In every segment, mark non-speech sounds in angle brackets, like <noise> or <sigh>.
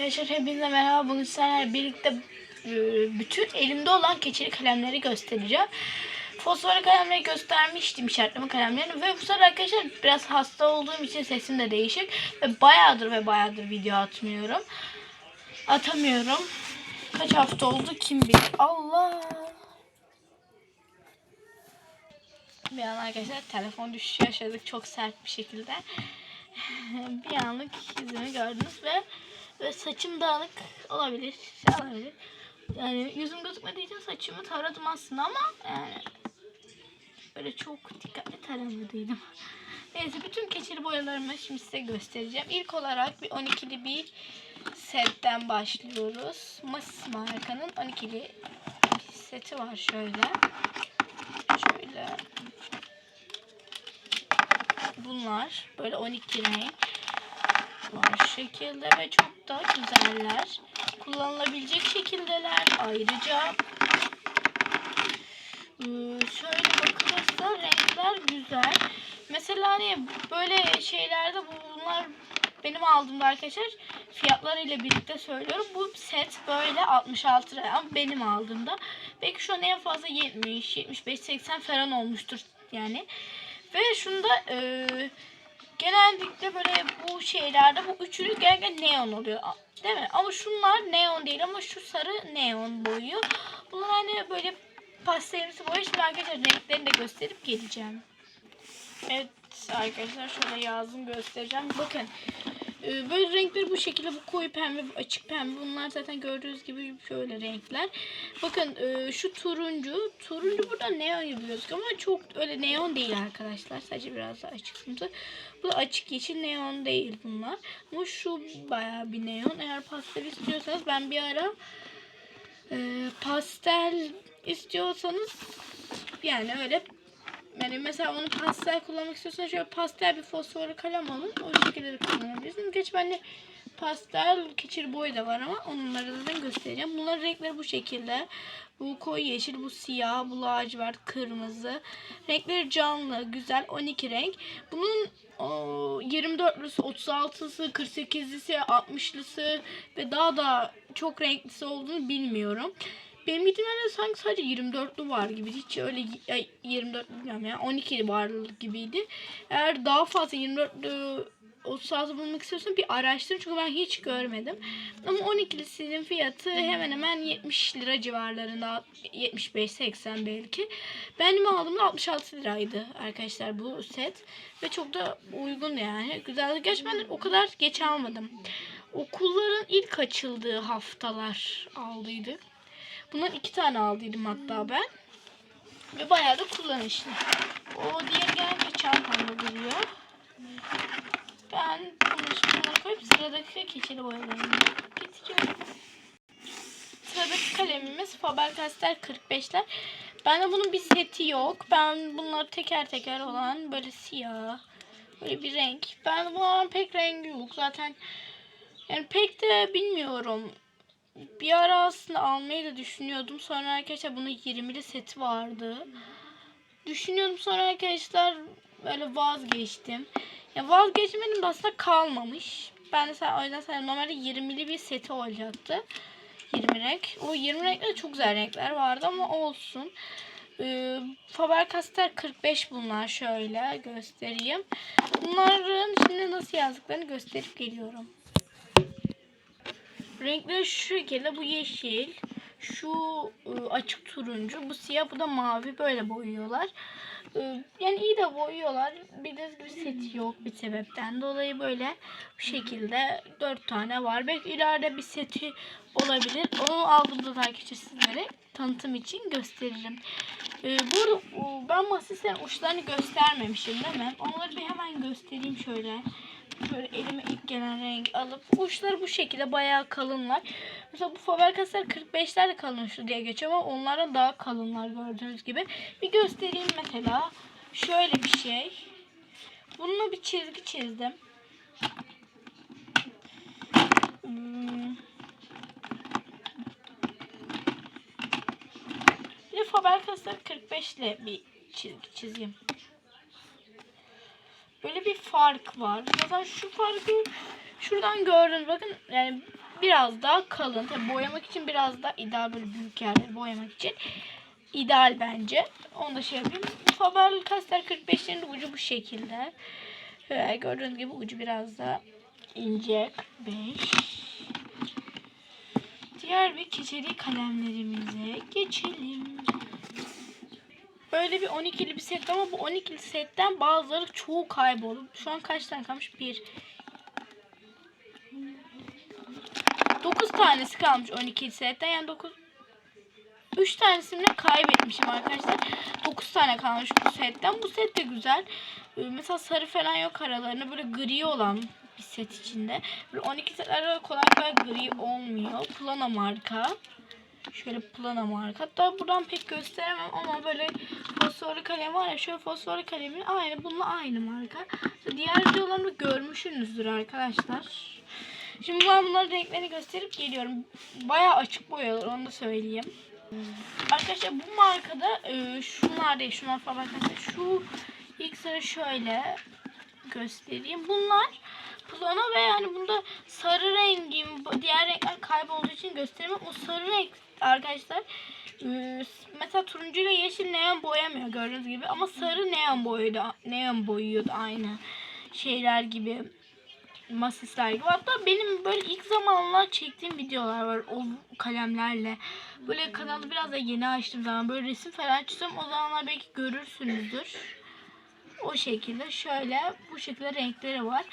Arkadaşlar hepinize merhaba. Bugün sizlerle birlikte e, bütün elimde olan keçeli kalemleri göstereceğim. Fosfor kalemleri göstermiştim işaretleme kalemlerini ve bu sefer arkadaşlar biraz hasta olduğum için sesim de değişik ve bayağıdır ve bayağıdır video atmıyorum. Atamıyorum. Kaç hafta oldu kim bilir. Allah. Bir an arkadaşlar telefon düşüşü yaşadık çok sert bir şekilde. <laughs> bir anlık yüzümü gördünüz ve ve saçım dağınık olabilir. Şey olabilir. Yani yüzüm gözükmediği için saçımı taradım aslında ama yani böyle çok dikkatli taramadıydım. <laughs> Neyse bütün keçeli boyalarımı şimdi size göstereceğim. İlk olarak bir 12'li bir setten başlıyoruz. Masis markanın 12'li bir seti var şöyle. Şöyle bunlar böyle 12 renk var şekilde ve çok da güzeller. Kullanılabilecek şekildeler. Ayrıca ee, şöyle bakılırsa renkler güzel. Mesela hani böyle şeylerde bunlar benim aldığımda arkadaşlar fiyatlarıyla birlikte söylüyorum. Bu set böyle 66 lira ama benim aldığımda belki şu an en fazla 70, 75, 80 falan olmuştur yani. Ve şunda e, genellikle böyle bu şeylerde bu üçlü genellikle neon oluyor. Değil mi? Ama şunlar neon değil ama şu sarı neon boyu. Bunlar hani böyle pastelimsi boya. Şimdi arkadaşlar renklerini de gösterip geleceğim. Evet arkadaşlar şöyle yazdım göstereceğim. Bakın böyle renkleri bu şekilde bu koyu pembe açık pembe bunlar zaten gördüğünüz gibi şöyle renkler. Bakın e, şu turuncu turuncu burada neon gibi gözüküyor ama çok öyle neon değil arkadaşlar. Sadece biraz daha açık sımsı. Bu açık yeşil neon değil bunlar. Ama şu bayağı bir neon. Eğer pastel istiyorsanız ben bir ara e, pastel istiyorsanız yani öyle yani mesela onu pastel kullanmak istiyorsanız şöyle pastel bir fosforlu kalem alın. O şekilde de kullanabilirsiniz. Geç bende pastel keçir boyu da var ama onları zaten göstereceğim. Bunların renkleri bu şekilde. Bu koyu yeşil, bu siyah, bu lacivert, kırmızı. Renkleri canlı, güzel. 12 renk. Bunun o, 24'lüsü, 36'sı, 48'lisi, 60'lısı ve daha da çok renklisi olduğunu bilmiyorum. Benim gittiğimde sanki sadece 24'lü var gibi. Hiç öyle ay, 24 bilmiyorum ya. 12 varlı gibiydi. Eğer daha fazla 24'lü 36 bulmak istiyorsan bir araştır. Çünkü ben hiç görmedim. Ama 12'lisinin fiyatı hemen hemen 70 lira civarlarında. 75-80 belki. Benim aldığımda 66 liraydı arkadaşlar bu set. Ve çok da uygun yani. Güzel. Gerçi ben o kadar geç almadım. Okulların ilk açıldığı haftalar aldıydık. Bundan iki tane aldıydım hatta ben. Ve bayağı da kullanışlı. O diğer gelince çantamda duruyor. Ben bunu şimdi koyup sıradaki keçeli boyalarımı getiriyorum. Sıradaki kalemimiz Faber-Castell 45'ler. Bende bunun bir seti yok. Ben bunlar teker teker olan böyle siyah böyle bir renk. Ben bunların pek rengi yok. Zaten yani pek de bilmiyorum bir ara aslında almayı da düşünüyordum. Sonra arkadaşlar bunun 20'li seti vardı. Düşünüyordum sonra arkadaşlar böyle vazgeçtim. Ya vazgeçmedim de aslında kalmamış. Ben de o yüzden sana normalde 20'li bir seti olacaktı. 20 renk. O 20 renkler çok güzel renkler vardı ama olsun. Ee, Faber-Castell 45 bunlar şöyle göstereyim. Bunların şimdi nasıl yazdıklarını gösterip geliyorum. Renkleri şu şekilde bu yeşil, şu ıı, açık turuncu, bu siyah, bu da mavi böyle boyuyorlar. Yani iyi de boyuyorlar. Bildiğiniz gibi seti yok bir sebepten dolayı böyle bu şekilde dört tane var. Belki ileride bir seti olabilir. Onu aldığımda da arkadaşlar sizlere tanıtım için gösteririm. Bu ben masasının uçlarını göstermemişim değil mi? Onları bir hemen göstereyim şöyle. Şöyle elime ilk gelen renk alıp uçları bu şekilde bayağı kalınlar. Mesela bu Faber-Castell 45'ler de kalın uçlu diye geçiyor ama onlara daha kalınlar gördüğünüz gibi. Bir göstereyim mesela. Şöyle bir şey. Bununla bir çizgi çizdim. Hmm. Bir Faber-Castell 45 ile bir çizgi çizeyim. Böyle bir fark var. Zaten şu farkı şuradan gördünüz. Bakın yani biraz daha kalın. Tabii boyamak için biraz daha ideal böyle büyük yerleri boyamak için ideal bence. Onu da şey yapayım. Faber-Castell 45'lerin ucu bu şekilde. Şöyle gördüğünüz gibi ucu biraz daha ince 45. Diğer bir keçeli kalemlerimize geçelim. Böyle bir 12'li bir set ama bu 12'li setten bazıları çoğu kayboldu. Şu an kaç tane kalmış? 1 9 tanesi kalmış 12'li setten. Yani 9 3 tanesini kaybetmişim arkadaşlar. 9 tane kalmış bu setten. Bu set de güzel. Ee, Mesela sarı falan yok aralarında. Böyle gri olan bir set içinde. Böyle 12 setlerde kolay kolay gri olmuyor. Plana marka. Şöyle plana marka. Hatta buradan pek gösteremem ama böyle fosforlu kalem var ya. Şöyle fosforlu kalemin aynı. Bununla aynı marka. Diğer videolarımı görmüşsünüzdür arkadaşlar. Şimdi ben bunların renklerini gösterip geliyorum. Bayağı açık boyalar onu da söyleyeyim. Arkadaşlar bu markada e, şunlar değil şunlar falan arkadaşlar. Şu ilk sıra şöyle göstereyim. Bunlar plana ve yani bunda sarı rengim diğer renkler kaybolduğu için gösteremem. O sarı renk arkadaşlar e, mesela turuncu ile yeşil neon boyamıyor gördüğünüz gibi ama sarı neon boyuyordu. Neon boyuyordu aynı şeyler gibi masisler gibi. Hatta benim böyle ilk zamanlar çektiğim videolar var o kalemlerle. Böyle kanalı biraz da yeni açtığım zaman böyle resim falan çiziyorum. O zamanlar belki görürsünüzdür. O şekilde şöyle bu şekilde renkleri var.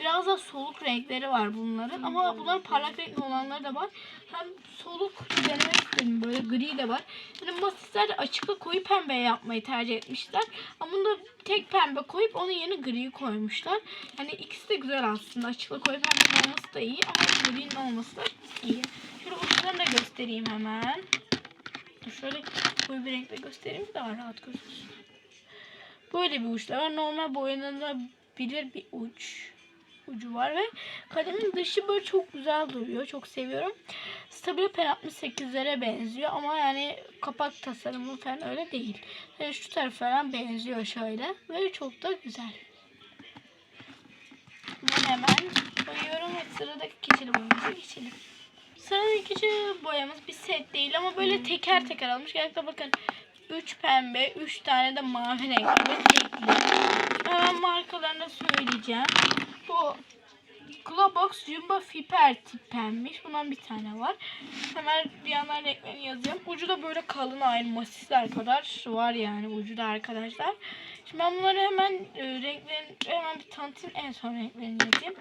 Biraz da soluk renkleri var bunların ama bunların parlak renkli olanları da var. Hem soluk denemek istedim böyle gri de var. Yani masisler açıkla koyu pembe yapmayı tercih etmişler. Ama bunda tek pembe koyup onun yerine gri koymuşlar. Yani ikisi de güzel aslında. Açıkla koyu pembe olması da iyi ama gri'nin olması da iyi. Şöyle uçlarını da göstereyim hemen. Şöyle koyu bir renkle göstereyim daha rahat gözüksün. Böyle bir uçlar var. Normal boyanılabilir bir uç ucu var ve kalemin dışı böyle çok güzel duruyor. Çok seviyorum. Stabilo Pen 68'lere benziyor ama yani kapak tasarımı falan öyle değil. Yani şu taraf falan benziyor şöyle ve çok da güzel. Ben hemen boyuyorum ve sıradaki keçeli boyamıza geçelim. Sıradaki keçeli boyamız bir set değil ama böyle teker teker almış. Gerçekten bakın 3 pembe, 3 tane de mavi renk ve tekli. Hemen markalarını söyleyeceğim. Bu Globox Jumbo Fiber tipenmiş. Bundan bir tane var. Hemen bir yandan renklerini yazayım. Ucu da böyle kalın aynı masisler kadar var yani ucu da arkadaşlar. Şimdi ben bunları hemen e, renklerini hemen bir tanıtayım. En son renklerini yazayım.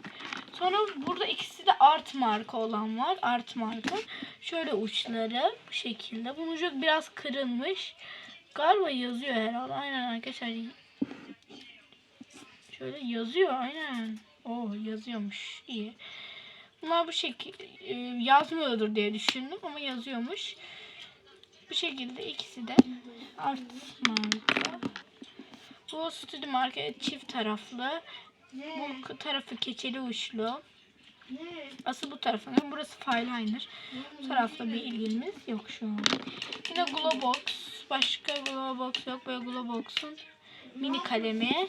Sonra burada ikisi de art marka olan var. Art marka. Şöyle uçları bu şekilde. Bunun ucu biraz kırılmış. Galiba yazıyor herhalde. Aynen arkadaşlar. Şöyle yazıyor aynen. Oh yazıyormuş. İyi. Bunlar bu şekilde yazmıyordur diye düşündüm ama yazıyormuş. Bu şekilde ikisi de art marka. Bu stüdyo marka çift taraflı. Bu tarafı keçeli uçlu. Asıl bu tarafı. Burası Fineliner. Bu tarafta bir ilgimiz yok şu an. Yine Globox. Başka Globox yok. Böyle Globox'un mini kalemi.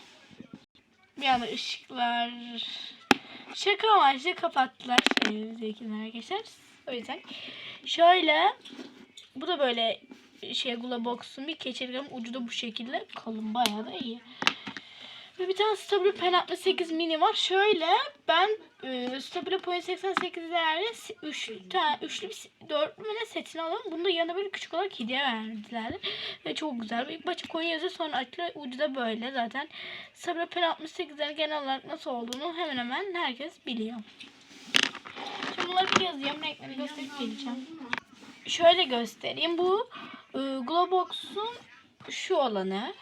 Bir anda ışıklar şaka amaçlı kapattılar evdekiler arkadaşlar. O yüzden şöyle bu da böyle şey Globox'un bir keçeli ucu da bu şekilde kalın bayağı da iyi. Ve bir tane Stabilo Pen 68 mini var. Şöyle ben e, Stabilo Pen 88 değerli 3 tane üçlü bir dörtlü mü ne setini alalım. Bunu da yanına böyle küçük olarak hediye verdiler. Ve çok güzel. İlk başta koyun yazıyor sonra açılıyor. Ucu da böyle zaten. Stabilo Pen 68'lerin genel olarak nasıl olduğunu hemen hemen herkes biliyor. Şimdi bunları bir yazayım. Renklerini gösterip geleceğim. Şöyle göstereyim. Bu e, Globox'un şu olanı.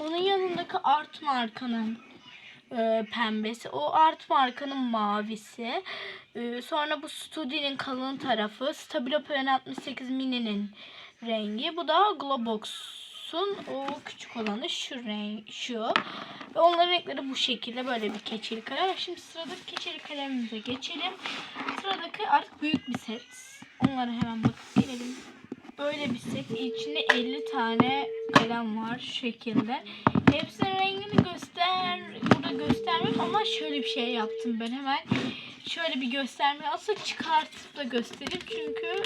Onun yanındaki art markanın e, pembesi. O art markanın mavisi. E, sonra bu Studi'nin kalın tarafı. Stabilo Pen 68 mini'nin rengi. Bu da Globox'un o küçük olanı şu renk şu. Ve onların renkleri bu şekilde böyle bir keçeli kalem. Şimdi sıradaki keçeli kalemimize geçelim. Sıradaki artık büyük bir set. Onlara hemen bakıp gelelim böyle bir set. İçinde 50 tane kalem var şu şekilde. Hepsinin rengini göster burada göstermem ama şöyle bir şey yaptım ben hemen. şöyle bir gösterme aslında çıkartıp da göstereyim çünkü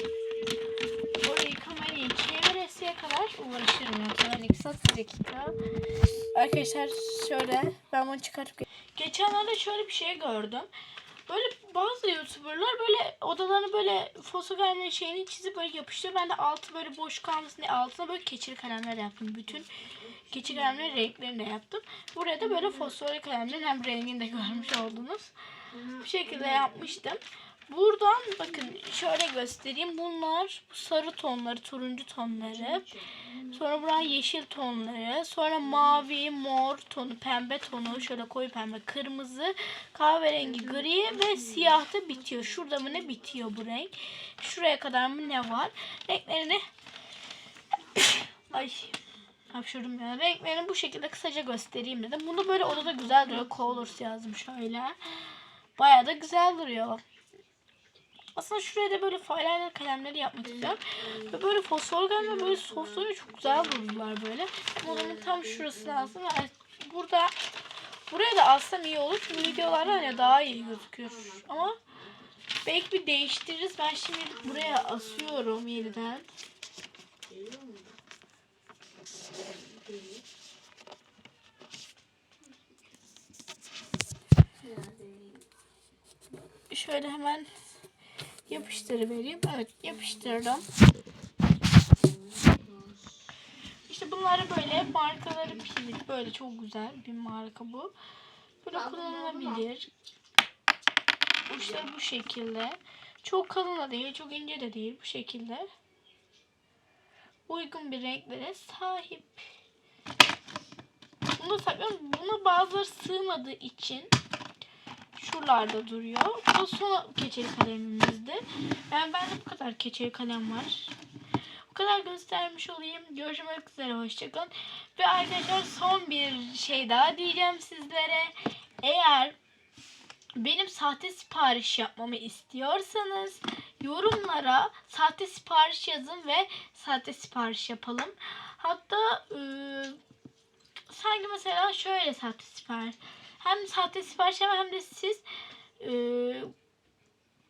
orayı kamerayı çeviresiye kadar uğraşırım saat bir dakika. Arkadaşlar şöyle ben bunu çıkartıp geçenlerde şöyle bir şey gördüm. Böyle bazı youtuberlar böyle odalarını böyle fotoğraflarının şeyini çizip böyle yapıştırıyor. Ben de altı böyle boş kalmasın diye altına böyle keçeli kalemler yaptım. Bütün keçi kalemlerin renklerini yaptım. Buraya da böyle fosforlu kalemlerin hem rengini de görmüş oldunuz. Bu şekilde yapmıştım. Buradan bakın şöyle göstereyim. Bunlar sarı tonları, turuncu tonları. Sonra buradan yeşil tonları. Sonra mavi, mor tonu, pembe tonu. Şöyle koyu pembe, kırmızı, kahverengi, gri ve siyah da bitiyor. Şurada mı ne bitiyor bu renk? Şuraya kadar mı ne var? Renklerini Ay hapşırdım ya. Renklerini bu şekilde kısaca göstereyim dedim. Bunu böyle odada güzel duruyor. Colors yazdım şöyle. Bayağı da güzel duruyor. Aslında şuraya da böyle eyeliner kalemleri yapmak istiyorum. Ve böyle fosfor kalem ve böyle sosları çok güzel durdular böyle. Odanın tam şurası lazım. Yani burada buraya da alsam iyi olur. Çünkü videolarda hani daha iyi gözüküyor. Ama belki bir değiştiririz. Ben şimdi buraya asıyorum yeniden. Şöyle hemen yapıştırıvereyim. Evet yapıştırdım. İşte bunları böyle markaları pil böyle çok güzel bir marka bu. Böyle kullanılabilir. Uçları bu şekilde. Çok kalın da değil, çok ince de değil bu şekilde. Uygun bir renklere sahip. Bunu saklıyorum. Buna bazıları sığmadığı için şuralarda duruyor. Bu son keçeli kalemimizdi. Ben bende bu kadar keçeli kalem var. Bu kadar göstermiş olayım. Görüşmek üzere. Hoşçakalın. Ve arkadaşlar son bir şey daha diyeceğim sizlere. Eğer benim sahte sipariş yapmamı istiyorsanız yorumlara sahte sipariş yazın ve sahte sipariş yapalım. Hatta ıı, sanki mesela şöyle sahte sipariş. Hem sahte sipariş hem de siz ıı,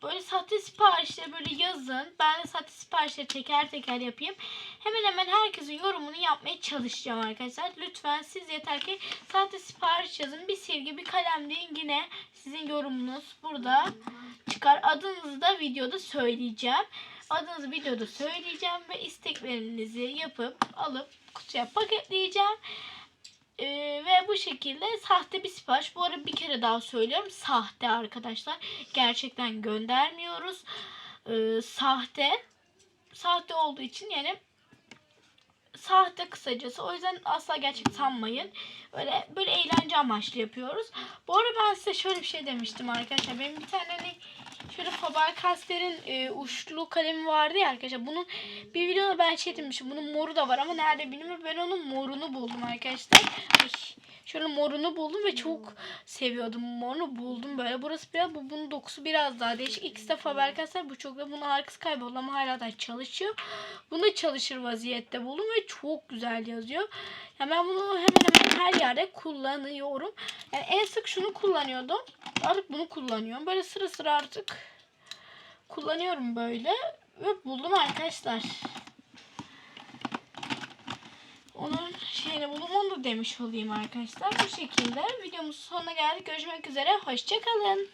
böyle sahte siparişleri böyle yazın. Ben de sahte siparişleri teker teker yapayım. Hemen hemen herkesin yorumunu yapmaya çalışacağım arkadaşlar. Lütfen siz yeter ki sahte sipariş yazın. Bir silgi, bir kalem deyin yine sizin yorumunuz burada çıkar. Adınızı da videoda söyleyeceğim. Adınızı videoda söyleyeceğim ve isteklerinizi yapıp alıp kutuya paketleyeceğim. Ee, ve bu şekilde sahte bir sipariş. Bu arada bir kere daha söylüyorum. Sahte arkadaşlar. Gerçekten göndermiyoruz. Ee, sahte. Sahte olduğu için yani sahte kısacası. O yüzden asla gerçek sanmayın. Böyle böyle eğlence amaçlı yapıyoruz. Bu arada ben size şöyle bir şey demiştim arkadaşlar. Benim bir tane hani şöyle Faber-Castell'in e, uçlu kalemi vardı ya arkadaşlar. Bunun bir videoda ben şey. Bunun moru da var ama nerede bilmiyorum. Ben onun morunu buldum arkadaşlar. Ay, şöyle morunu buldum ve çok seviyordum. Morunu buldum böyle. Burası biraz bu bunun dokusu biraz daha değişik. İkisi de Faber-Castell. Bu çok da bunun arkası kayboldu ama hala da çalışıyor. Bunu da çalışır vaziyette buldum ve çok güzel yazıyor. Yani ben bunu hemen hemen her yerde kullanıyorum. Yani en sık şunu kullanıyordum. Artık bunu kullanıyorum. Böyle sıra sıra artık kullanıyorum böyle. Ve buldum arkadaşlar. Onun şeyini buldum onu da demiş olayım arkadaşlar. Bu şekilde videomuzun sonuna geldik. Görüşmek üzere. Hoşçakalın.